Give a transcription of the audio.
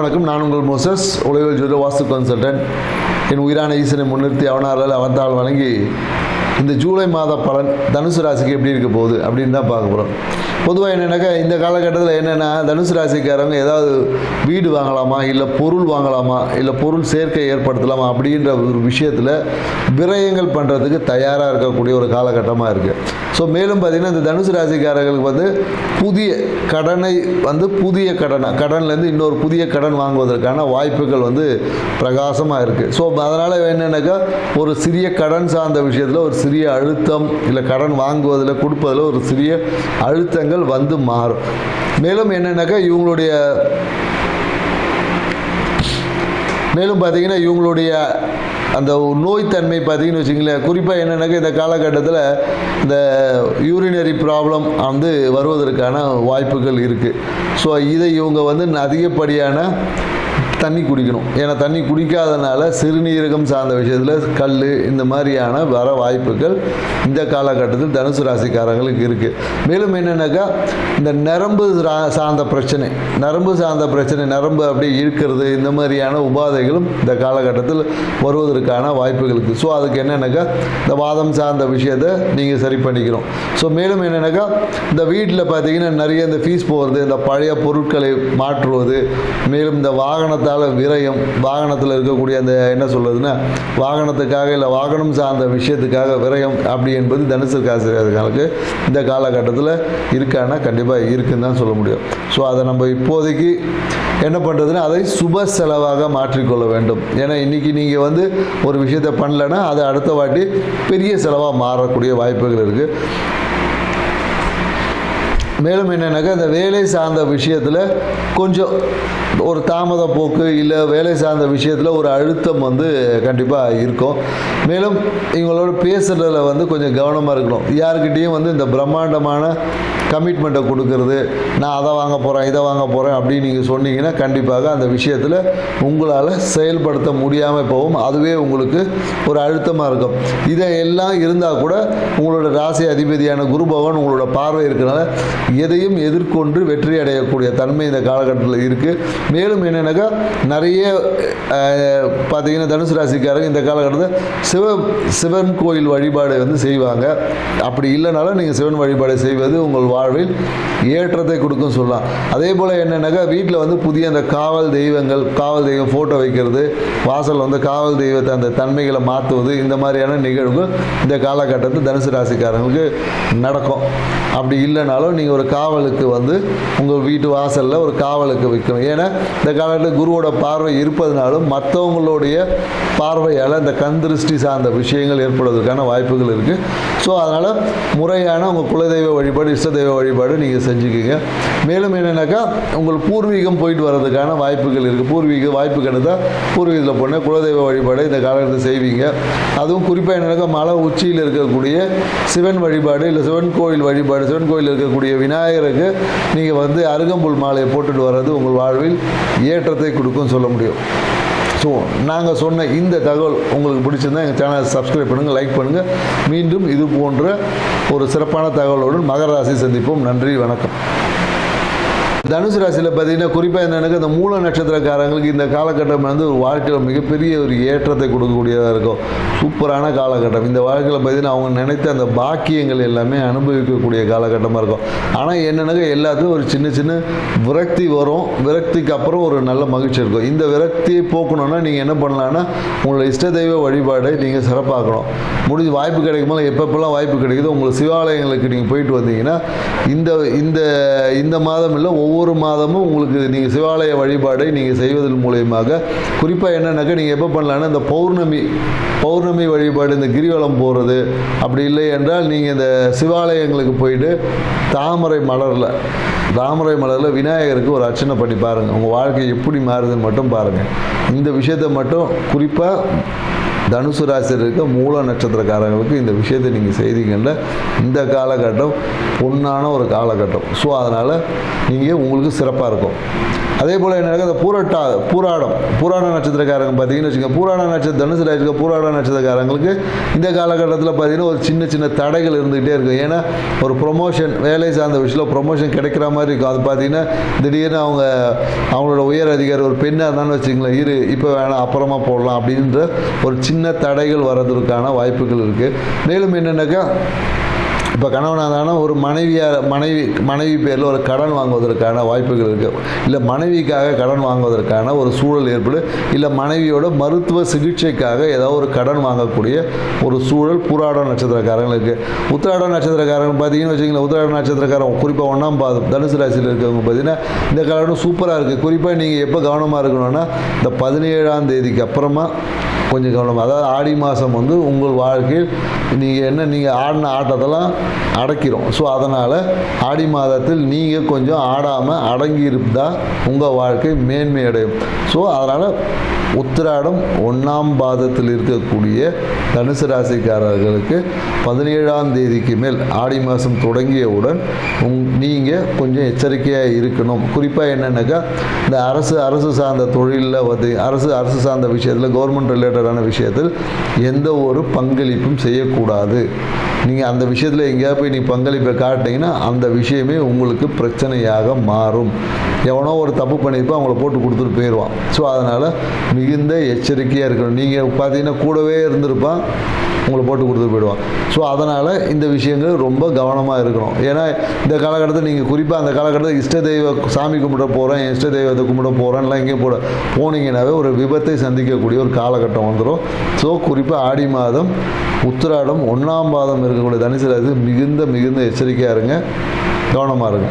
வணக்கம். நான் உங்கள் மோசஸ் உலகில் ஜோதி வாஸ்து கன்சல்டன்ட் என் உயிரான ஈசனை முன்னிறுத்தி அவனாரால் அவத்தால் வழங்கி இந்த ஜூலை மாத பலன் தனுசு ராசிக்கு எப்படி இருக்க போகுது அப்படின்னு தான் பார்க்க போகிறோம் பொதுவாக என்னென்னாக்கா இந்த காலகட்டத்தில் என்னென்னா தனுசு ராசிக்காரங்க ஏதாவது வீடு வாங்கலாமா இல்லை பொருள் வாங்கலாமா இல்லை பொருள் சேர்க்கை ஏற்படுத்தலாமா அப்படின்ற ஒரு விஷயத்தில் விரயங்கள் பண்ணுறதுக்கு தயாராக இருக்கக்கூடிய ஒரு காலகட்டமாக இருக்குது ஸோ மேலும் பார்த்திங்கன்னா இந்த தனுசு ராசிக்காரர்களுக்கு வந்து புதிய கடனை வந்து புதிய கடனை கடன்லேருந்து இன்னொரு புதிய கடன் வாங்குவதற்கான வாய்ப்புகள் வந்து பிரகாசமாக இருக்குது ஸோ அதனால் என்னென்னாக்கா ஒரு சிறிய கடன் சார்ந்த விஷயத்தில் ஒரு சிறிய அழுத்தம் இல்லை கடன் வாங்குவதில் கொடுப்பதில் ஒரு சிறிய அழுத்தங்கள் வந்து மாறும். மேலும் என்னென்னாக்கா இவங்களுடைய மேலும் பார்த்தீங்கன்னா இவங்களுடைய அந்த நோய்த்தன்மை பார்த்தீங்கன்னு வச்சிங்களேன் குறிப்பாக என்னென்னாக்கா இந்த காலகட்டத்தில் இந்த யூரினரி ப்ராப்ளம் வந்து வருவதற்கான வாய்ப்புகள் இருக்குது ஸோ இதை இவங்க வந்து அதிகப்படியான தண்ணி குடிக்கணும். ஏன்னா தண்ணி குடிக்காதனால சிறுநீரகம் சார்ந்த விஷயத்தில் கல் இந்த மாதிரியான வர வாய்ப்புகள் இந்த காலகட்டத்தில் தனுசு ராசிக்காரங்களுக்கு இருக்குது மேலும் என்னென்னாக்கா இந்த நரம்பு ரா- சார்ந்த பிரச்சனை நரம்பு சார்ந்த பிரச்சனை நரம்பு அப்படியே இழுக்கிறது இந்த மாதிரியான உபாதைகளும் இந்த காலகட்டத்தில் வருவதற்கான வாய்ப்புகள் இருக்குது ஸோ அதுக்கு என்னென்னாக்கா இந்த வாதம் சார்ந்த விஷயத்தை நீங்கள் சரி பண்ணிக்கணும். ஸோ மேலும் என்னென்னாக்கா இந்த வீட்டில் பார்த்தீங்கன்னா நிறைய இந்த ஃபீஸ் போகிறது இந்த பழைய பொருட்களை மாற்றுவது மேலும் இந்த வாகனத்தை கால விரயம் வாகனத்தில் இருக்கக்கூடிய அந்த என்ன சொல்கிறதுன்னா வாகனத்துக்காக இல்லை வாகனம் சார்ந்த விஷயத்துக்காக விரயம் அப்படி என்பது தனுசு ராசிக்காரர்களுக்கு இந்த காலகட்டத்தில் இருக்கான்னா கண்டிப்பாக இருக்குன்னு தான் சொல்ல முடியும். ஸோ அதை நம்ம இப்போதைக்கு என்ன பண்ணுறதுன்னா அதை சுப செலவாக மாற்றிக்கொள்ள வேண்டும். ஏன்னா இன்றைக்கி நீங்கள் வந்து ஒரு விஷயத்தை பண்ணலைன்னா அது அடுத்த வாட்டி பெரிய செலவாக மாறக்கூடிய வாய்ப்புகள் இருக்குது மேலும் என்னென்னாக்கா இந்த வேலை சார்ந்த விஷயத்தில் கொஞ்சம் ஒரு தாமத போக்கு இல்லை வேலை சார்ந்த விஷயத்தில் ஒரு அழுத்தம் வந்து கண்டிப்பாக இருக்கும். மேலும் இவங்களோட பேசுகிறதுல வந்து கொஞ்சம் கவனமாக இருக்கணும். யாருக்கிட்டேயும் வந்து இந்த பிரம்மாண்டமான கமிட்மெண்ட்டை கொடுக்கறது நான் அதை வாங்க போகிறேன் இதை வாங்க போகிறேன் அப்படின்னு நீங்கள் சொன்னீங்கன்னா கண்டிப்பாக அந்த விஷயத்தில் உங்களால் செயல்படுத்த முடியாமல் போகும். அதுவே உங்களுக்கு ஒரு அழுத்தமாக இருக்கும். இதை எல்லாம் இருந்தால் கூட உங்களோட ராசி அதிபதியான குரு பகவான் உங்களோட பார்வை இருக்கிறனால எதையும் எதிர்கொண்டு வெற்றி அடையக்கூடிய தன்மை இந்த காலகட்டத்தில் இருக்குது மேலும் என்னென்னாக்கா நிறைய பார்த்தீங்கன்னா தனுசு ராசிக்காரங்க இந்த காலகட்டத்தில் சிவ சிவன் கோயில் வழிபாடு வந்து செய்வாங்க. அப்படி இல்லைனாலும் நீங்கள் சிவன் வழிபாடு செய்வது உங்கள் வாழ்வில் ஏற்றத்தை கொடுக்கும் சொல்லலாம். அதே போல் என்னென்னாக்கா வீட்டில் வந்து புதிய அந்த காவல் தெய்வங்கள் காவல் தெய்வம் ஃபோட்டோ வைக்கிறது வாசல் வந்து காவல் தெய்வத்தை அந்த தன்மைகளை மாற்றுவது இந்த மாதிரியான நிகழ்வுகள் இந்த காலகட்டத்தில் தனுசு ராசிக்காரங்களுக்கு நடக்கும். அப்படி இல்லைனாலும் நீங்கள் ஒரு காவலுக்கு வந்து உங்கள் வீட்டு வாசலில் ஒரு காவலுக்கு வைக்கணும். ஏன்னா இந்த காலகட்டத்தில் குருவோட பார்வை இருப்பதனாலும் மற்றவங்களுடைய பார்வையால் இந்த கண் திருஷ்டி சார்ந்த விஷயங்கள் ஏற்படுவதற்கான வாய்ப்புகள் இருக்குது ஸோ அதனால் முறையான உங்கள் குலதெய்வ வழிபாடு இஷ்ட தெய்வ வழிபாடு நீங்கள் செஞ்சுக்கிங்க. மேலும் என்னென்னாக்கா உங்கள் பூர்வீகம் போயிட்டு வர்றதுக்கான வாய்ப்புகள் இருக்குது பூர்வீக வாய்ப்பு கிடைத்தால் பூர்வீகத்தில் போனால் குலதெய்வ வழிபாடு இந்த காலகட்டத்தில் செய்வீங்க. அதுவும் குறிப்பாக என்னென்னாக்கா மலை உச்சியில் இருக்கக்கூடிய சிவன் வழிபாடு இல்லை சிவன் கோயில் வழிபாடு சிவன் கோயில் இருக்கக்கூடிய விநாயகருக்கு நீங்கள் வந்து அருகம்புல் மாலையை போட்டுட்டு வர்றது உங்கள் வாழ்வில் ஏற்றத்தை கொடுக்கும் சொல்ல முடியும். ஸோ நாங்கள் சொன்ன இந்த தகவல் உங்களுக்கு பிடிச்சிருந்தா எங்கள் சேனலை சப்ஸ்கிரைப் பண்ணுங்கள் லைக் பண்ணுங்கள் மீண்டும் இது போன்ற ஒரு சிறப்பான தகவலுடன் மகர ராசி சந்திப்போம். நன்றி வணக்கம். தனுசு ராசியில் பார்த்தீங்கன்னா குறிப்பாக என்னென்னா இந்த மூல நட்சத்திரக்காரங்களுக்கு இந்த காலகட்டம் வந்து ஒரு வாழ்க்கையில் மிகப்பெரிய ஒரு ஏற்றத்தை கொடுக்கக்கூடியதாக இருக்கும். சூப்பரான காலகட்டம். இந்த வாழ்க்கையில் பார்த்தீங்கன்னா அவங்க நினைத்த அந்த பாக்கியங்கள் எல்லாமே அனுபவிக்கக்கூடிய காலகட்டமாக இருக்கும். ஆனால் என்னென்னாக்கா எல்லாத்துக்கும் ஒரு சின்ன சின்ன விரக்தி வரும். விரக்திக்கு அப்புறம் ஒரு நல்ல மகிழ்ச்சி இருக்கும். இந்த விரக்தியை போக்கணும்னா நீங்கள் என்ன பண்ணலான்னா உங்களோட இஷ்ட தெய்வ வழிபாடை நீங்கள் சிறப்பாக்கணும். முடிஞ்சு வாய்ப்பு கிடைக்கும் போது எப்பப்பெல்லாம் வாய்ப்பு கிடைக்குதோ உங்கள் சிவாலயங்களுக்கு நீங்கள் போயிட்டு வந்தீங்கன்னா இந்த இந்த இந்த மாதம் இல்லை ஒவ்வொரு மாதமும் உங்களுக்கு நீங்கள் சிவாலய வழிபாடை நீங்கள் செய்வதன் மூலயமாக குறிப்பாக என்னென்னாக்கா நீங்கள் எப்போ பண்ணலான்னா இந்த பௌர்ணமி பௌர்ணமி வழிபாடு இந்த கிரிவலம் போகிறது அப்படி இல்லை என்றால் நீங்கள் இந்த சிவாலயங்களுக்கு போயிட்டு தாமரை மலரில் தாமரை மலரில் விநாயகருக்கு ஒரு அர்ச்சனை பண்ணி பாருங்கள் உங்கள் வாழ்க்கை எப்படி மாறுதுன்னு மட்டும் பாருங்கள் இந்த விஷயத்தை மட்டும் குறிப்பாக தனுசு ராசியில் இருக்க மூல நட்சத்திரக்காரங்களுக்கு இந்த விஷயத்தை நீங்கள் செய்திங்கன்ற இந்த காலகட்டம் பொன்னான ஒரு காலகட்டம். ஸோ அதனால் நீங்கள் உங்களுக்கு சிறப்பாக இருக்கும். அதே போல் என்ன அந்த பூரட்டா பூராடம் பூராட நட்சத்திரக்காரங்க பார்த்தீங்கன்னு வச்சுக்கோங்க பூராட நட்சத்திர தனுசு ராசிக்கு பூராட நட்சத்திரக்காரங்களுக்கு இந்த காலகட்டத்தில் பார்த்தீங்கன்னா ஒரு சின்ன சின்ன தடைகள் இருந்துகிட்டே இருக்கும். ஏன்னா ஒரு ப்ரொமோஷன் வேலை சார்ந்த விஷயத்தில் ப்ரொமோஷன் கிடைக்கிற மாதிரி இருக்கும். அது பார்த்தீங்கன்னா திடீர்னு அவங்க அவங்களோட உயர் அதிகாரி ஒரு பெண்ணாக இருந்தாலும் வச்சுங்களேன் இரு இப்போ வேணாம் அப்புறமா போடலாம் அப்படின்ற ஒரு சின்ன சின்ன தடைகள் வர்றதுக்கான வாய்ப்புகள் இருக்குது மேலும் என்னென்னாக்கா இப்போ கணவனாக ஒரு மனைவியார் மனைவி மனைவி பேரில் ஒரு கடன் வாங்குவதற்கான வாய்ப்புகள் இருக்குது இல்லை மனைவிக்காக கடன் வாங்குவதற்கான ஒரு சூழல் ஏற்படும் இல்லை மனைவியோட மருத்துவ சிகிச்சைக்காக ஏதாவது ஒரு கடன் வாங்கக்கூடிய ஒரு சூழல் பூராட நட்சத்திரக்காரங்களுக்கு உத்திராட நட்சத்திரக்காரங்க பார்த்தீங்கன்னு வச்சுங்களேன் உத்திராட நட்சத்திரக்காரன் குறிப்பாக ஒன்றாம் பாதம் தனுசு ராசியில் இருக்கவங்க பார்த்தீங்கன்னா இந்த காலம் சூப்பராக இருக்குது குறிப்பாக நீங்கள் எப்போ கவனமாக இருக்கணும்னா இந்த பதினேழாம் தேதிக்கு அப்புறமா கொஞ்சம் கவனமாக அதாவது ஆடி மாதம் வந்து உங்கள் வாழ்க்கையில் நீங்கள் என்ன நீங்கள் ஆடின ஆட்டத்தெல்லாம் அடக்கிரும் ஸோ அதனால் ஆடி மாதத்தில் நீங்கள் கொஞ்சம் ஆடாமல் அடங்கி இருந்தால் உங்கள் வாழ்க்கை மேன்மை அடையும் ஸோ அதனால் உத்திராடம் ஒன்றாம் பாதத்தில் இருக்கக்கூடிய தனுசு ராசிக்காரர்களுக்கு பதினேழாம் தேதிக்கு மேல் ஆடி மாதம் தொடங்கியவுடன் உங் நீங்கள் கொஞ்சம் எச்சரிக்கையாக இருக்கணும். குறிப்பாக என்னென்னாக்கா இந்த அரசு அரசு சார்ந்த தொழிலில் வந்து அரசு அரசு சார்ந்த விஷயத்தில் கவர்மெண்ட் தொடர்பான விஷயத்தில் எந்த ஒரு பங்களிப்பும் செய்யக்கூடாது. நீங்கள் அந்த விஷயத்தில் எங்கேயாவது போய் நீ பங்களிப்பை காட்டினீங்கன்னா அந்த விஷயமே உங்களுக்கு பிரச்சனையாக மாறும். எவனோ ஒரு தப்பு பண்ணியிருப்பா அவங்கள போட்டு கொடுத்துட்டு போயிடுவான். ஸோ அதனால் மிகுந்த எச்சரிக்கையாக இருக்கணும். நீங்கள் பார்த்தீங்கன்னா கூடவே இருந்திருப்பான் உங்களை போட்டு கொடுத்துட்டு போயிடுவான். ஸோ அதனால் இந்த விஷயங்கள் ரொம்ப கவனமாக இருக்கணும். ஏன்னா இந்த காலகட்டத்தில் நீங்கள் குறிப்பாக அந்த காலகட்டத்தில் இஷ்ட தெய்வ சாமி கும்பிட போகிறேன் இஷ்ட தெய்வத்தை கும்பிட போகிறேன்லாம் எங்கேயும் போட போனீங்கன்னாவே ஒரு விபத்தை சந்திக்கக்கூடிய ஒரு காலகட்டம் வந்துடும் ஸோ குறிப்பாக ஆடி மாதம் உத்திராடம் ஒன்றாம் மாதம் இருக்கக்கூடிய தனுசு ராசி மிகுந்த மிகுந்த எச்சரிக்கையாக இருங்க. கவனமாக இருங்க.